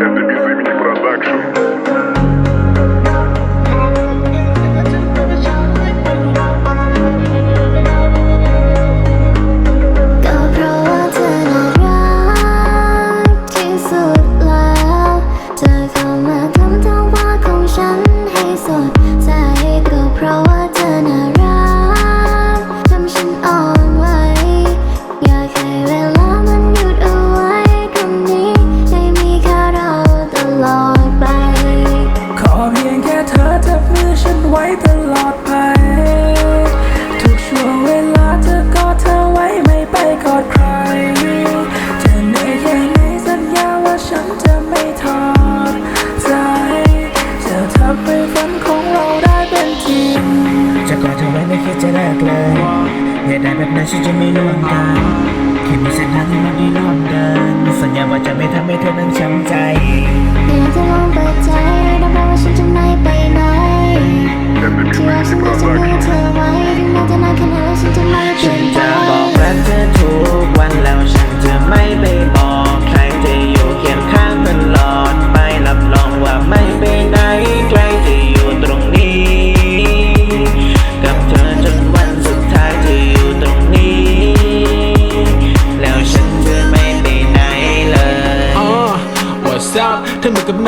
Это без имени продакшн. ทุกช่วเวลาเธกอดเธอไว้ไม่ไปกอดใคร จะเหนื่ยแค่หนสัญญาว่าฉันจะไม่ทอใจจะทำให้ฝันของเราได้เป็นจริง จะกอดเธอไว้ไม่คิจะเลิกเลยหตุใดแบบนั้นฉันจะไม่ร่วมกัคิดมีเส้นทางที่ได้ร่วเดินสัญญาว่าจะไม่ทำให้เธอนั้นช้ำใจ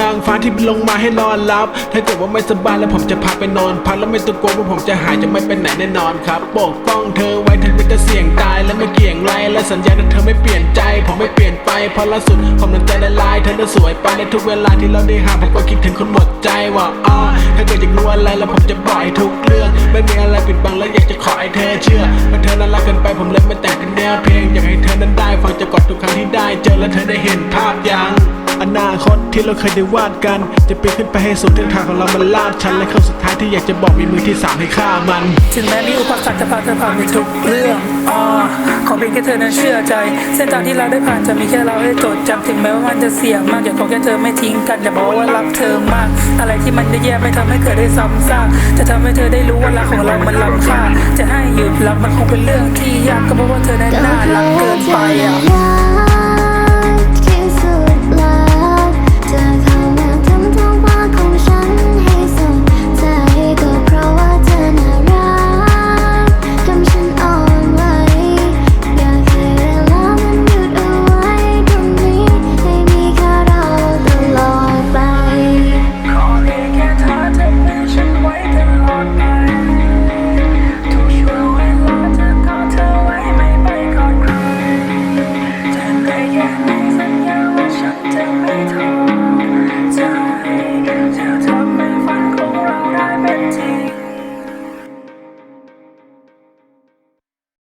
นางฟ้าที่ลงมาให้นอนหลับ ถ้าเกิดว่าไม่สบายแล้วผมจะพาไปนอนพักแล้วไม่ต้องกลัวว่าผมจะหายจะไม่ไปไหนแน่นอนครับ ปกป้องเธอไว้เธอไม่จะเสี่ยงตายและไม่เกี่ยงไรและสัญญาถ้าเธอไม่เปลี่ยนใจ ผมไม่เปลี่ยนไปเพราะล่าสุดผมนั้นใจละลายเธอน่ะสวยไปในทุกเวลาที่เราได้ห่างผมก็คิดถึงคนหมดใจว่าอ๋อถ้าเกิดอยากรู้อะไรแล้วผมจะบอกให้ทุกเรื่อง ไม่มีอะไรปิดบังและอยากจะขอให้เธอเชื่อว่าเธอนั้นรักกินไปผมเลยไม่แต่งเป็นแนวเพลงอยากให้เธอนั้นได้ฟังจะกดทุกครั้งที่ได้ เจอและเธอได้เห็นภาพยังอนาคตที่เราเคยได้วาดกัน จะปีนขึ้นไปให้สุดเส้นทางของเรามันลาดชันและคำสุดท้ายที่อยากจะบอกมีมือที่สามให้ฆ่ามัน ถึงแม้มีอุปสรรคจะพาเธอผ่านไปทุกเรื่องอ่าขอเพียงแค่เธอนั้นเชื่อใจ เส้นทางที่เราได้ผ่านจะมีแค่เราให้จดจำถึงแม้ว่ามันจะเสี่ยงมากอย่าขอแค่เธอไม่ทิ้งกันอย่าบอกว่ารักเธอมาก อะไรที่มันแย่ๆไม่ทำให้เกิดได้ซ้ำซากจะทำให้เธอได้รู้ว่ารักของเรามันล้ำค่าจะให้หยุดรักมันคงเป็นเรื่องที่ยากก็เพราะว่าเธอนั้นน่ารักเกินไปอะ Thank you.